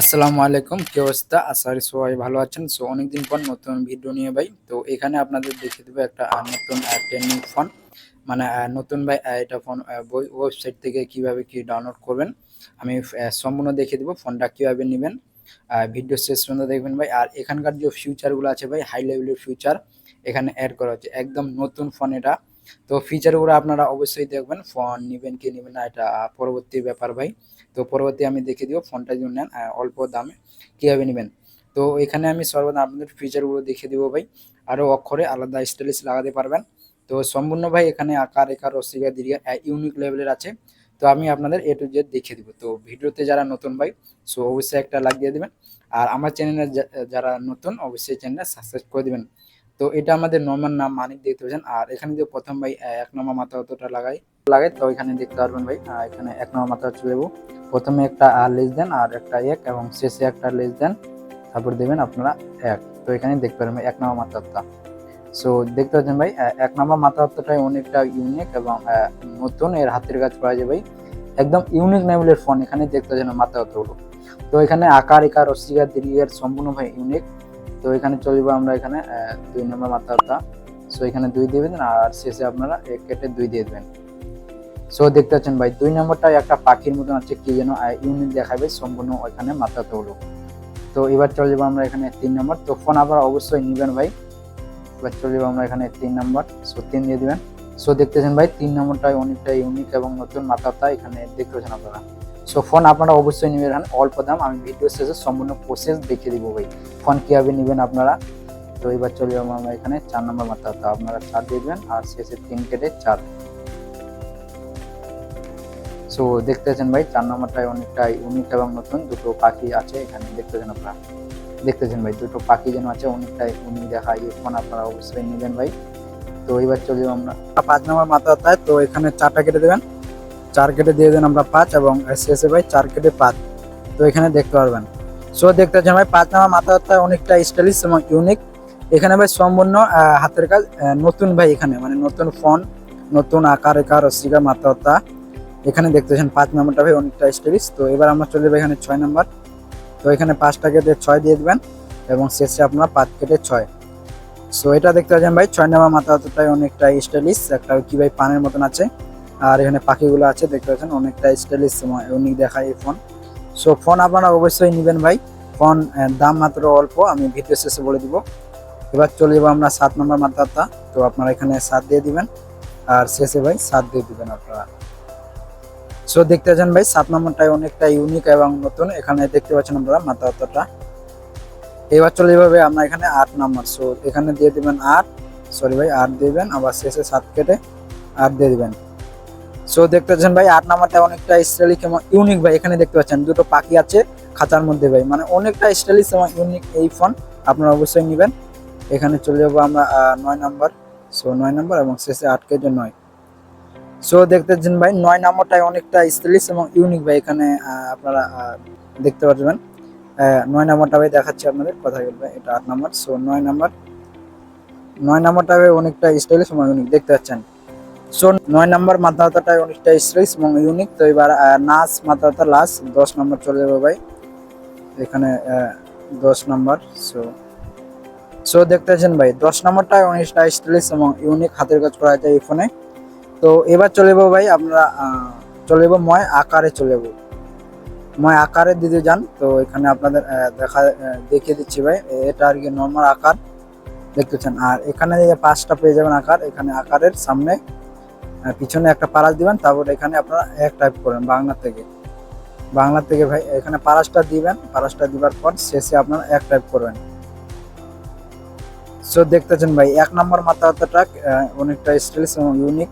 আসসালামু আলাইকুম, কি অবস্থা? আশা সবাই ভালো আছেন। সো, অনেকদিন পর নতুন ভিডিও নিয়ে ভাই। তো, এখানে আপনাদের দেখিয়ে দেবো একটা নতুন ট্রেন্ডিং ফোন মানে নতুন ভাই এটা ফোন ওয়েবসাইট থেকে কীভাবে কি ডাউনলোড করবেন। আমি সম্পূর্ণ দেখিয়ে দেবো ফোনটা কীভাবে নেবেন। ভিডিও শেষ পর্যন্ত দেখবেন ভাই। আর এখানকার যে ফিউচারগুলো আছে ভাই হাই লেভেলের ফিউচার এখানে অ্যাড করা হচ্ছে। একদম নতুন ফোন এটা। তো ফিচারগুলো আপনারা অবশ্যই দেখবেন ফোন নেবেন কি নেবেন না, এটা পরবর্তী ব্যাপার ভাই। তো পরবর্তী আমি দেখিয়ে দিব ফোনটা যদি নেন অল্প দামে। কীভাবে নেবেন? তো এখানে আমি সর্বদা আপনাদের ফিচারগুলো দেখিয়ে দিব ভাই। আরও অক্ষরে আলাদা স্টাইলিশ লাগাতে পারবেন। তো সম্পূর্ণ ভাই এখানে আকার একার রসিকা দিরিয়া ইউনিক লেভেলের আছে। তো আমি আপনাদের এ টু জেড দেখিয়ে দিব। তো ভিডিওতে যারা নতুন ভাই সো অবশ্যই একটা লাইক দিয়ে দিবেন। আর আমার চ্যানেলে যারা নতুন, অবশ্যই চ্যানেলটা সাবস্ক্রাইব করে দেবেন। তো এটা আমাদের নর্মাল নাম মানিক দেখতে পাচ্ছেন। আর এখানে যে প্রথম ভাই এক নম্বর মাথা অতটা লাগাই। লাগাই তো এখানে দেখতে পারবেন ভাই এখানে এক নম্বর মাথা চলে যাব প্রথমে একটা আর লেস দেন আর একটা এক, এবং শেষে একটা লেস দেন। তারপর দেবেন আপনারা এক। তো এখানে দেখতে পারবেন এক নম্বর মাত্রাটা সো দেখতে পাচ্ছেন ভাই এক নম্বর মাত্রাটাই অনেকটা ইউনিক এবং নতুন। এর হাতের কাজ করা যায় ভাই। একদম ইউনিক লেভেলের ফোন এখানে দেখতে পাচ্ছেন মাত্রাগুলো তো এখানে আকার একার রসিকা দীর্ঘের সম্পূর্ণ ভাই ইউনিক তো এখানে চলবে আমরা এখানে দুই নম্বর মাত্রাটা সো এখানে দুই দিয়ে দেবেন আর শেষে আপনারা এক কেটে দুই দিয়ে দেবেন। সো দেখতে পাচ্ছেন ভাই, দুই নম্বরটা একটা পাখির মতন আছে, কি যেন ইউনিট দেখাবে, সম্পূর্ণ ওইখানে মাথাতে হলো তো, এবার চলে যাব আমরা এখানে তিন নম্বর। তো ফোন আবার অবশ্যই নেবেন ভাই। এবার চলে যাব আমরা এখানে তিন নম্বর। সো তিন দিয়ে দেবেন। সো দেখতেছেন ভাই, তিন নম্বরটাই অনেকটা ইউনিক এবং নতুন মাথাটা এখানে দেখতে পাচ্ছেন আপনারা। সো ফোন আপনারা অবশ্যই নেবেন অল্প দাম। আমি ভিডিও শেষে সম্পূর্ণ প্রসেস দেখিয়ে দিব ভাই ফোন কীভাবে নেবেন আপনারা। তো, এবার চলে যাব আমরা এখানে চার নম্বর মাথাটা আপনারা চার দিয়ে দেবেন, আর শেষে তিন কেটে চার। সো দেখতে পাচ্ছেন ভাই, চার নম্বরটায় অনেকটা ইউনিক এবং নতুন। দুটো পাখি আছে এখানে, দেখতে দেখতেছেন আপনারা দেখতে দেখতেছেন ভাই, দুটো পাখি যেন আছে অনেকটা ইউনিক দেখা এই ফোন আপনারা অবশ্যই নেবেন ভাই। তো, এবার চলে যাব আমরা পাঁচ নম্বর মাথা তাই তো, এখানে চারটা কেটে দেবেন। চার কেটে দিয়ে দেন আমরা পাঁচ এবং শেষে ভাই চার কেটে পাঁচ। তো, এখানে দেখতে পারবেন। সো দেখতে পাচ্ছেন ভাই, পাঁচ নম্বর মাথা তাই অনেকটা স্টাইলিশ এবং ইউনিক এখানে ভাই সম্পূর্ণ হাতের কাজ নতুন ভাই এখানে। মানে নতুন ফোন নতুন আকার, একার রসিকা মাথা এখানে দেখতেছেন পাঁচ নম্বরটা ভাই, অনেকটা স্টাইলিশ তো এবার আমরা চলে যাব এখানে ছয় নম্বর তো এখানে পাঁচটা কেটে ছয় দিয়ে দেবেন এবং শেষে আপনারা পাঁচ কেটে ছয়। সো এটা দেখতে পাচ্ছেন ভাই, ছয় নম্বর মাথা হাতটাই অনেকটা স্টাইলিশ একটা কি ভাই, পানের মতন আছে। আর এখানে পাখিগুলো আছে, দেখতে পাচ্ছেন অনেকটা স্টাইলিশ ইউনিক দেখায় এই ফোন সো ফোন আপনারা অবশ্যই নেবেন ভাই। ফোন দাম মাত্র অল্প, আমি ভিডিও শেষে বলে দিব। এবার চলে যাব আমরা সাত নম্বর মাথাটা। তো আপনারা এখানে সাত দিয়ে দিবেন। আর শেষে ভাই সাত দিয়ে দিবেন আপনারা। সো দেখতে পাচ্ছেন ভাই, সাত নম্বরটাই অনেকটা ইউনিক এবং নতুন। এখানে দেখতে পাচ্ছেন আমরা মাথা অতটা এবার চলে যাবে আমরা এখানে আট নম্বর। সো এখানে দিয়ে দেবেন আট। সরি ভাই, আট দেবেন, আবার শেষে সাত কেটে আট দিয়ে দেবেন। সো দেখতে পাচ্ছেন ভাই, আট নাম্বারটা অনেকটা স্টাইলিশ এবং ইউনিক ভাই। এখানে দেখতে পাচ্ছেন, দুটো পাখি আছে খাঁচার মধ্যে ভাই। মানে অনেকটা স্টাইলিশ এবং ইউনিক এই ফোন আপনারা অবশ্যই নেবেন। এখানে চলে যাব আমরা নয় নাম্বার। সো নয় নাম্বার এবং শেষে আট কেটে নয়। সো দেখতেছেন ভাই, নয় নম্বরটাই অনেকটা স্টাইলিশ এবং ইউনিক ভাই, এখানে আপনারা দেখতে পারবেন। নয় নম্বরটা ভাই দেখাচ্ছি আপনাদের, কথা বলবে এটা আট নম্বর। সো নয় নম্বর, নয় নম্বরটা ভাই অনেকটা স্টাইলিশ এবং ইউনিক দেখতে পাচ্ছেন। সো নয় নম্বর মাথাটাই অনেকটা স্টাইলিশ এবং ইউনিক তো এবার নাচ মাথাটা লাস্ট দশ নম্বর চলে যাবে ভাই। এখানে দশ নম্বর সো সো দেখতে পাচ্ছেন ভাই, দশ নম্বরটাই অনেকটা স্টাইলিশ এবং ইউনিক হাতের কাজ করা যায় এই ফোনে তো এবার চলে যাব ভাই আমরা চলে যাব ময় আকারে চলে যাব। ময় আকারে দিতে যান, তো এখানে আপনাদের দেখা দেখিয়ে দিচ্ছি ভাই। এটা আর কি নর্মাল আকার, দেখতেছেন। আর এখানে যে পাঁচটা পেয়ে যাবেন আকার, এখানে আকারের সামনে পিছনে একটা পারাস দিবেন, তারপর এখানে আপনারা এক টাইপ করবেন বাংলা থেকে। বাংলা থেকে ভাই, এখানে পারাসটা দিবেন পারাসটা দিবার পর শেষে আপনারা এক টাইপ করবেন। সো দেখতেছেন ভাই, এক নম্বর মাথা হাতাটা অনেকটা স্টাইলিশ এবং ইউনিক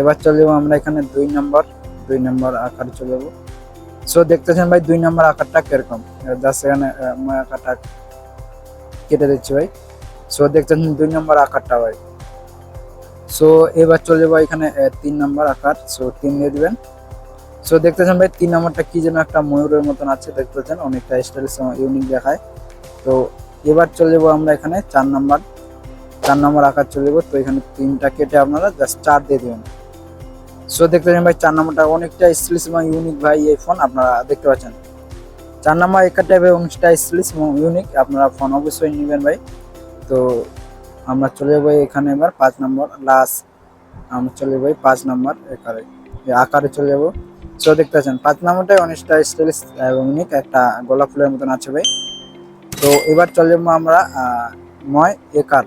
এবার চলে যাব আমরা এখানে দুই নম্বর দুই নম্বর আকার চলে যাব। সো দেখতেছেন ভাই, দুই নম্বর আকারটা কীরকম? জাস্ট এখানে আকারটা কেটে দিচ্ছি ভাই। সো দেখতেছেন দুই নম্বর আকারটা ভাই। সো এবার চলে যাব এখানে তিন নম্বর আকার। সো তিন দিয়ে দেবেন। সো দেখতেছেন ভাই, তিন নম্বরটা কি যেন একটা ময়ূরের মতন আছে, দেখতেছেন। অনেকটা স্টাইলিশ ইউনিক দেখায়। তো, এবার চলে যাব আমরা এখানে চার নম্বর। চার নম্বর আকার চলে যাব। তো, এখানে তিনটা কেটে আপনারা জাস্ট চার দিয়ে দেবেন। সো দেখতে পাচ্ছেন ভাই, চার নম্বরটা অনেকটা স্টাইলিশ এবং ইউনিক ভাই এই ফোন আপনারা দেখতে পাচ্ছেন। চার নাম্বার একার টাইপের উনিশটা স্টাইলিশ এবং ইউনিক আপনারা ফোন অবশ্যই নেবেন ভাই। তো, আমরা চলে যাব এখানে এবার পাঁচ নম্বর লাস্ট আমরা চলে যাব পাঁচ নম্বর একারে আকারে চলে যাব। সো দেখতে পাচ্ছেন, পাঁচ নম্বরটাই অনেকটা স্টাইলিশ এবং ইউনিক একটা গোলাপ ফুলের মতন আছে ভাই। তো, এবার চলে যাব আমরা নয় একার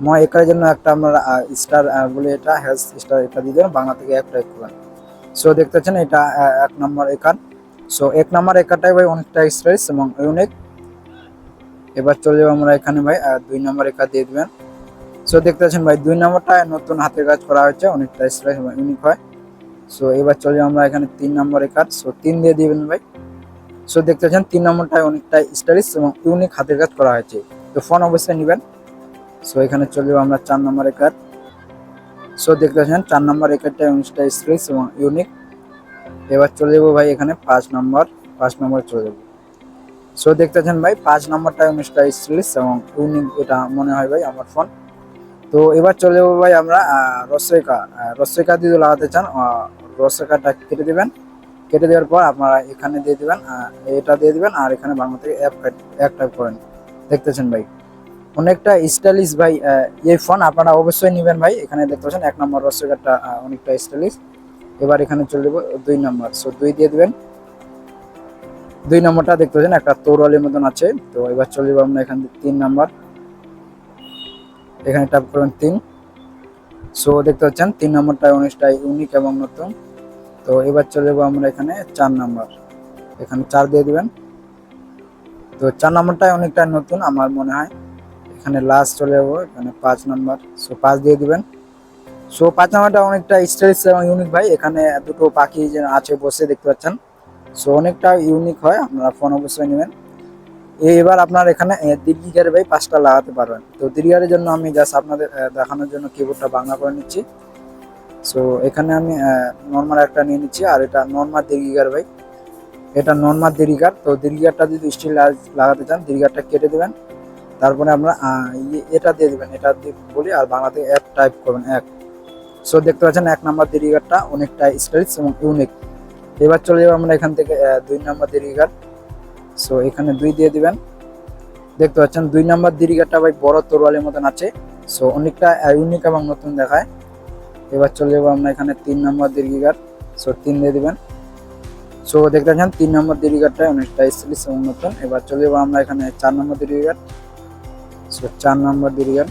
নয় একারের জন্য একটা আমরা স্টার বলে এটা হেলথ স্টার এটা দিয়ে দেবেন বাংলা থেকে একটা করবেন সো দেখতে পাচ্ছেন এটা এক নম্বর একার। সো এক নম্বর একারটাই ভাই অনেকটা স্টাইলিশ এবং ইউনিক এবার চলে যাব আমরা এখানে ভাই দুই নম্বর একার দিয়ে দিবেন। সো দেখতে পাচ্ছেন ভাই, দুই নম্বরটা নতুন হাতের কাজ করা হয়েছে, অনেকটা এবং ইউনিক হয়। সো এবার চলে যাব আমরা এখানে তিন নম্বর একার। সো তিন দিয়ে দিবেন ভাই। সো দেখতে পাচ্ছেন তিন নম্বরটায় অনেকটা স্টাইলিশ এবং ইউনিক হাতের কাজ করা হয়েছে। তো ফোন অবশ্যই নেবেন। সো এখানে চলে যাব আমরা চার নম্বর একার। সো দেখতে পাচ্ছেন, চার নম্বর একারটা অনেকটা স্টাইলিশ এবং ইউনিক এবার চলে যাব ভাই এখানে পাঁচ নম্বর পাঁচ নম্বর চলে যাব। সো দেখতে পাচ্ছেন ভাই, পাঁচ নম্বরটা উনিশটা স্টাইলিশ এবং ইউনিক এটা মনে হয় ভাই আমার ফোন তো, এবার চলে যাব ভাই আমরা রসইকা রসইকা যদি লাগাতে চান রসইকাটা কেটে দেবেন। কেটে দেওয়ার পর আপনারা এখানে দিয়ে দেবেন এটা দিয়ে দেবেন, আর এখানে বাংলা থেকে অ্যাপ এক টাইপ করেন। দেখতেছেন ভাই। অনেকটা স্টাইলিশ ভাই এই ফোন আপনারা অবশ্যই নেবেন ভাই। এখানে দেখতে পাচ্ছেন এক নম্বর রসইকাটা অনেকটা স্টাইলিশ। এবার এখানে চলে যাব দুই নম্বর। সো দুই দিয়ে দিবেন। দুই নম্বরটা দেখতে পাচ্ছেন, একটা তৌরলের মতন আছে। তো এবার চলে যাব আমরা এখান তিন নম্বর। এখানে ট্যাপ করবেন তিন। সো দেখতে পাচ্ছেন, তিন নম্বরটা উনিশটা ইউনিক এবং নতুন। তো এবার চলে যাব আমরা এখানে চার নম্বর। এখানে চার দিয়ে দিবেন। তো চার নম্বরটা অনেকটা নতুন, আমার মনে হয়। এখানে লাস্ট চলে যাব, এখানে পাঁচ নম্বর সো পাঁচ দিয়ে দিবেন। সো পাঁচ নাম্বারটা অনেকটা স্টাইলিশ এবং ইউনিক ভাই, এখানে দুটো পাখি যে আছে বসে দেখতে পাচ্ছেন। সো অনেকটা ইউনিক হয়, আপনারা ফোন অবশ্যই নেবেন। এবার আপনার এখানে দীর্ঘিকারে ভাই পাঁচটা লাগাতে পারবেন। তো দীর্ঘিকারের জন্য আমি জাস্ট আপনাদের দেখানোর জন্য কিবোর্ডটা বাংলা করে নিচ্ছি। সো এখানে আমি নর্মাল একটা নিয়ে নিচ্ছি, আর এটা নর্মাল দীর্ঘিকার ভাই। এটা নর্মাল দীর্ঘিকার তো দীর্ঘিকারটা যদি স্টিল লাগাতে চান দীর্ঘিকারটা কেটে দেবেন। তারপরে আমরা ইয়ে- এটা দিয়ে দেবেন, এটা দিয়ে বলি, আর বাংলাতে এক টাইপ করবেন, এক। সো দেখতে পাচ্ছেন এক নাম্বার দীর্ঘিকারটা অনেকটা স্টাইলিশ এবং ইউনিক এবার চলে যাব আমরা এখান থেকে দুই নাম্বার দীর্ঘিকার সো এখানে দুই দিয়ে দিবেন। দেখতে পাচ্ছেন দুই নাম্বার দীর্ঘিকারটা ভাই বড় তরোয়ালের মতন আছে। সো অনেকটা ইউনিক এবং নতুন দেখায়। এবার চলে যাব আমরা এখানে তিন নম্বর দীর্ঘিকার সো তিন দিয়ে দিবেন। সো দেখতে পাচ্ছেন তিন নম্বর দীর্ঘিকারটা অনেকটা স্টাইলিশ এবং নতুন। এবার চলে যাব আমরা এখানে চার নম্বর দীর্ঘিকার সো চার নম্বর দীর্ঘিকার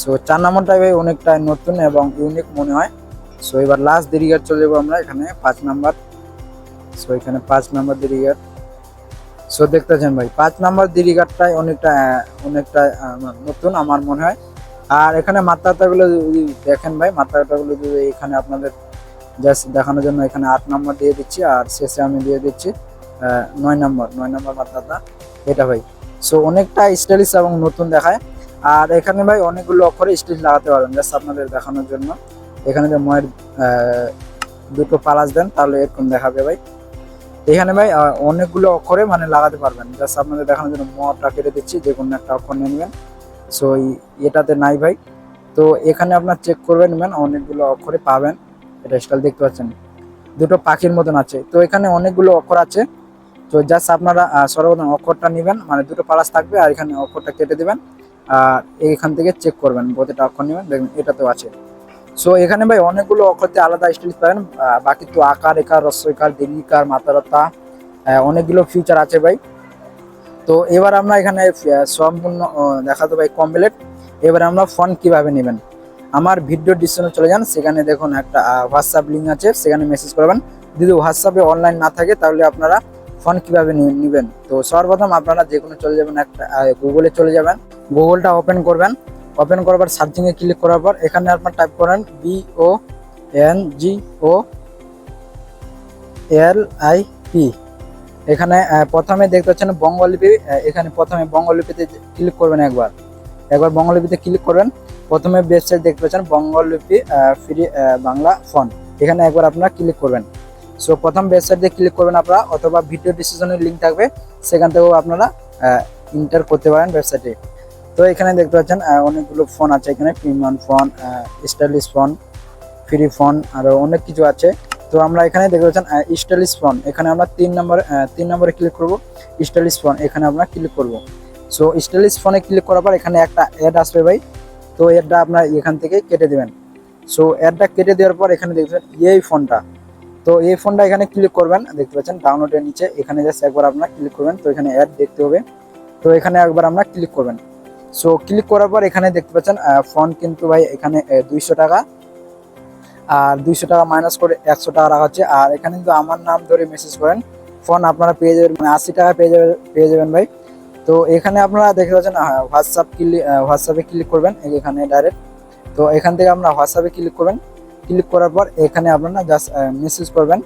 সো চার নম্বরটাই ভাই অনেকটাই নতুন এবং ইউনিক মনে হয়। সো এবার লাস্ট দীর্ঘিকার চলে যাব আমরা এখানে পাঁচ নাম্বার। সো এখানে পাঁচ নাম্বার দীর্ঘিকার সো দেখতেছেন ভাই, পাঁচ নাম্বার দীর্ঘিকারটাই অনেকটা অনেকটা নতুন আমার মনে হয়। আর এখানে মাত্রাটাগুলো যদি দেখেন ভাই, মাত্রাটাগুলো যদি এখানে আপনাদের জাস্ট দেখানোর জন্য এখানে আট নম্বর দিয়ে দিচ্ছি আর শেষে আমি দিয়ে দিচ্ছি নয় নম্বর নয় নম্বর মাত্রাটা। এটা ভাই সো অনেকটা স্টাইলিশ এবং নতুন দেখায়। আর এখানে ভাই অনেকগুলো অক্ষরে স্টিচ লাগাতে পারবেন জাস্ট আপনাদের দেখানোর জন্য। এখানে যে ময়ের দুটো পালাস দেন, তাহলে এরকম দেখাবে ভাই। এখানে ভাই অনেকগুলো অক্ষরে মানে লাগাতে পারবেন, জাস্ট আপনাদের দেখানোর জন্য মটা কেটে দিচ্ছি, যে কোনো একটা অক্ষর নিয়ে নেবেন। সো এটাতে নাই ভাই। তো এখানে আপনার চেক করবে নেবেন, অনেকগুলো অক্ষরে পাবেন। এটা স্টাইল দেখতে পাচ্ছেন। দুটো পাখির মতন আছে। তো এখানে অনেকগুলো অক্ষর আছে। তো জাস্ট আপনারা সর্বপ্রথম অক্ষরটা নেবেন মানে দুটো পালাস থাকবে, আর এখানে অক্ষরটা কেটে দেবেন, আর এইখান থেকে চেক করবেন, প্রতিটা অক্ষর নেবেন, দেখবেন এটা তো আছে। সো এখানে ভাই অনেকগুলো অক্ষরতে আলাদা স্টাইল পাবেন বাকি তো আকার, একার রস্যকার দীর্ঘিকার মাতারতা অনেকগুলো ফিউচার আছে ভাই। তো এবার আমরা এখানে সম্পূর্ণ দেখাতে ভাই কমপ্লিট এবার আমরা ফোন কীভাবে নেবেন? আমার ভিডিও ডিসক্রিপশনে চলে যান, সেখানে দেখুন একটা হোয়াটসঅ্যাপ লিঙ্ক আছে, সেখানে মেসেজ করবেন। যদি হোয়াটসঅ্যাপে অনলাইন না থাকে, তাহলে আপনারা ফোন কীভাবে নেবেন? তো সর্বপ্রথম আপনারা যে কোনো চলে যাবেন একটা গুগলে চলে যাবেন। গুগলটা ওপেন করবেন। ওপেন করার সার্চিং এ ক্লিক করার পর এখানে আপনার টাইপ করেন B O N G O L I P এখানে প্রথমে দেখতে পাচ্ছেন বঙ্গলিপি এখানে প্রথমে বঙ্গলিপিতে ক্লিক করবেন একবার। একবার বঙ্গলিপিতে ক্লিক করবেন প্রথমে ওয়েবসাইট দেখতে পাচ্ছেন বঙ্গলিপি ফ্রি বাংলা ফোন এখানে একবার আপনারা ক্লিক করবেন। সো প্রথম ওয়েবসাইট দিয়ে ক্লিক করবেন আপনারা, অথবা ভিডিও ডিসক্রিপশনের লিঙ্ক থাকবে। সেখান থেকেও আপনারা ইন্টার করতে পারেন ওয়েবসাইটে তো, এখানে দেখতে পাচ্ছেন অনেকগুলো ফোন আছে এখানে premium phone stylish phone free phone আরও অনেক কিছু আছে। তো, আমরা এখানে দেখতে পাচ্ছেন স্টাইলিশ ফোন এখানে আমরা তিন নম্বর তিন নম্বরে ক্লিক করব স্টাইলিশ ফোন এখানে আমরা ক্লিক করব। সো স্টাইলিশ ফোনে ক্লিক করার পর এখানে একটা অ্যাড আসবে ভাই। তো অ্যাডটা আপনার এখান থেকে কেটে দেবেন। সো অ্যাডটা কেটে দেওয়ার পর এখানে দেখবেন এই ফোনটা তো এই ফোনটা এখানে ক্লিক করবেন, দেখতে পাচ্ছেন ডাউনলোডের নিচে, এখানে জাস্ট একবার আপনার ক্লিক করবেন, তো এখানে অ্যাড দেখতে হবে। তো এখানে একবার আমরা ক্লিক করবেন। সো ক্লিক করার পর এখানে দেখতে পাচ্ছেন ফোন কিন্তু ভাই এখানে দুইশো টাকা। আর দুইশো টাকা মাইনাস করে একশো টাকা রাখা হচ্ছে। আর এখানে কিন্তু আমার নাম ধরে মেসেজ করেন। ফোন আপনারা পেয়ে যাবেন মানে আশি টাকা পেয়ে যাবেন পেয়ে যাবেন ভাই। তো এখানে আপনারা দেখতে পাচ্ছেন হোয়াটসঅ্যাপ ক্লিক হোয়াটসঅ্যাপে ক্লিক করবেন, এখানে ডাইরেক্ট তো এখান থেকে আপনারা হোয়াটসঅ্যাপে ক্লিক করবেন। ক্লিক করার পর এখানে আপনারা জাস্ট মেসেজ করবেন।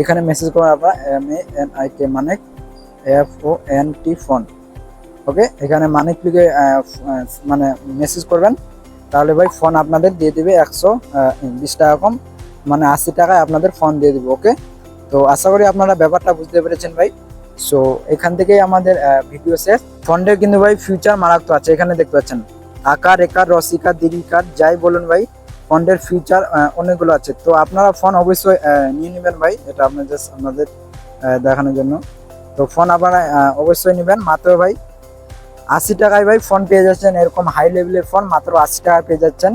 এখানে মেসেজ করবেন আপনারা M A N I K মানে F O N T phone okay এখানে মানে ক্লিকে মানে মেসেজ করবেন। তাহলে ভাই ফোন আপনাদের দিয়ে দিবে একশো বিশ টাকা কম মানে আশি টাকায় আপনাদের ফোন দিয়ে দিবে ওকে তো আশা করি আপনারা ব্যাপারটা বুঝতে পেরেছেন ভাই। সো এখান থেকেই আমাদের ভিডিও শেষ। ফন্ডের কিন্তু ভাই ফিউচার মারাত্মক আছে, এখানে দেখতে পাচ্ছেন। আকার, একার, রসিকার দিরিকার যাই বলুন ভাই ফন্ডের ফিচার অনেকগুলো আছে। তো আপনারা ফোন অবশ্যই নিয়ে নেবেন ভাই। এটা আপনার জাস্ট আপনাদের দেখানোর জন্য। তো ফোন আপনারা অবশ্যই নেবেন। মাত্র ভাই আশি টাকায় ভাই ফোন পেয়ে যাচ্ছেন। এরকম হাই লেভেলের ফোন মাত্র আশি টাকায় পেয়ে যাচ্ছেন।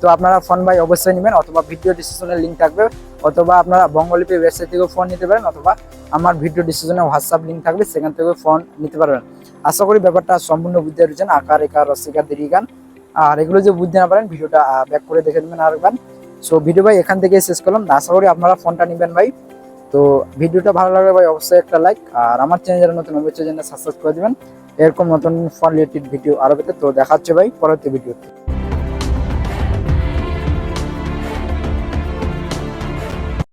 তো আপনারা ফোন ভাই অবশ্যই নেবেন। অথবা ভিডিও ডিসক্রিপশনে লিঙ্ক থাকবে। অথবা আপনারা বঙ্গলিপি ওয়েবসাইট থেকেও ফোন নিতে পারেন। অথবা আমার ভিডিও ডিসক্রিপশনে হোয়াটসঅ্যাপ লিঙ্ক থাকবে। সেখান থেকেও ফোন নিতে পারবেন। আশা করি ব্যাপারটা সম্পূর্ণ বুঝতে পেরেছেন। আকার, একার রসিকার দিরিগান আর এগুলো যে বুঝতে না পারেন, ভিডিওটা ব্যাক করে দেখে নেবেন আরেকবার। সো ভিডিও ভাই, এখান থেকে শেষ করলাম। না আশা করি আপনারা ফোনটা নেবেন ভাই। তো, ভিডিওটা ভালো লাগলে ভাই, অবশ্যই একটা লাইক আর আমার চ্যানেল যারা নতুন অবশ্যই চ্যানেল সাবস্ক্রাইব করে দেবেন। এরকম নতুন ফোন রিলেটেড ভিডিও আরও পেতে। তো, দেখাচ্ছে ভাই, পরবর্তী ভিডিও